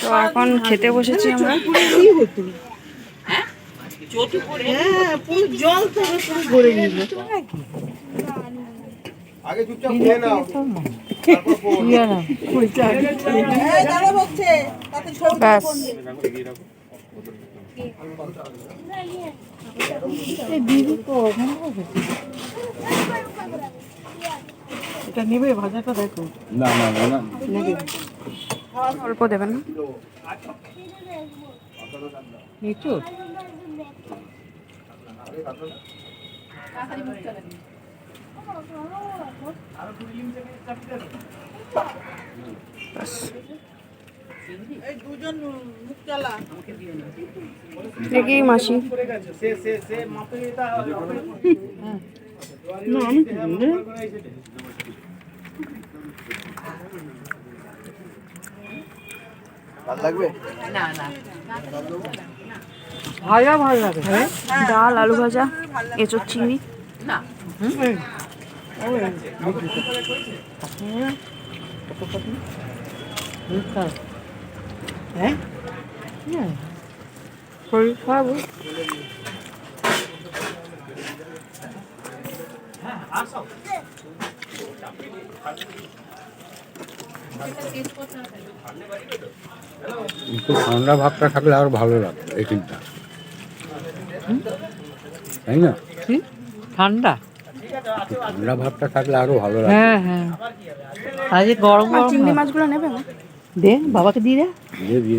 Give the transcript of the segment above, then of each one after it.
তো এখন খেতে বসেছি আমরা। হ্যাঁ ব্যাস। এটা নেবে ভাজাটা দেখো। না না না না। অল্প দেবেন। নিচু ব্যাস। এই দুজন মুখ চালা দেখি মাসি। না আমি খাব না। ভালো ভাজা ভালো লাগে। হ্যাঁ? ডাল আলু ভাজা এঁচোর চিংড়ি। হ্যাঁ? শরীর খারাপ একটু ঠান্ডা ভাবটা থাকলে আরও ভালো লাগে এই তিনটা তাই না? কি? ঠান্ডা? ঠান্ডা ভাবটা থাকলে আরও ভালো লাগে হ্যাঁ হ্যাঁ। আজকে গরম গরম চিংড়ি মাছগুলো নেবে? না দে বাবাকে দিয়ে দে। দিয়ে দিয়ে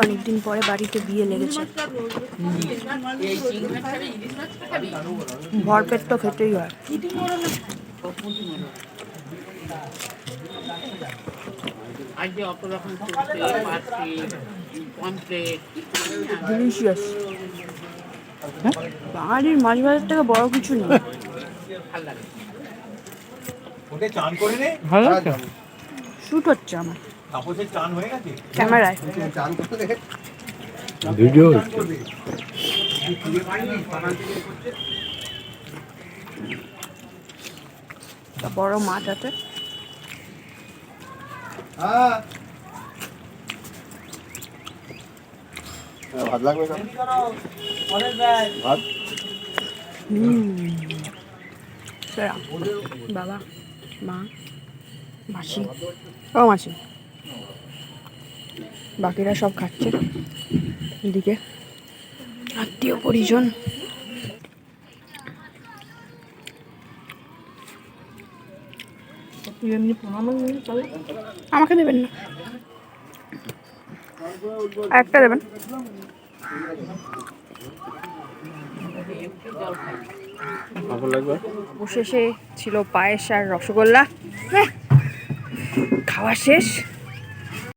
অনেকদিন পরে বাড়িতে বিয়ে লেগেছে। ভরপেট তো খেতেই হয়। ডিলিশিয়াস বাঙালির মাছ ভাজার থেকে বড় কিছু নেই। ভালো লাগে। শুট হচ্ছে আমার। হয়ে ক্যামেরায়। ভিডিও বড় মাছ আছে। হ্যাঁ। ভাত লাগবে ভাত? বাবা মা মাসি। ও মাসি বাকিরা সব খাচ্ছে। এদিকে আত্মীয় পরিজন। আমাকে দেবেন না। একটা দেবেন। অবশেষে ছিল পায়েস আর রসগোল্লা। হ্যাঁ, খাওয়া শেষ।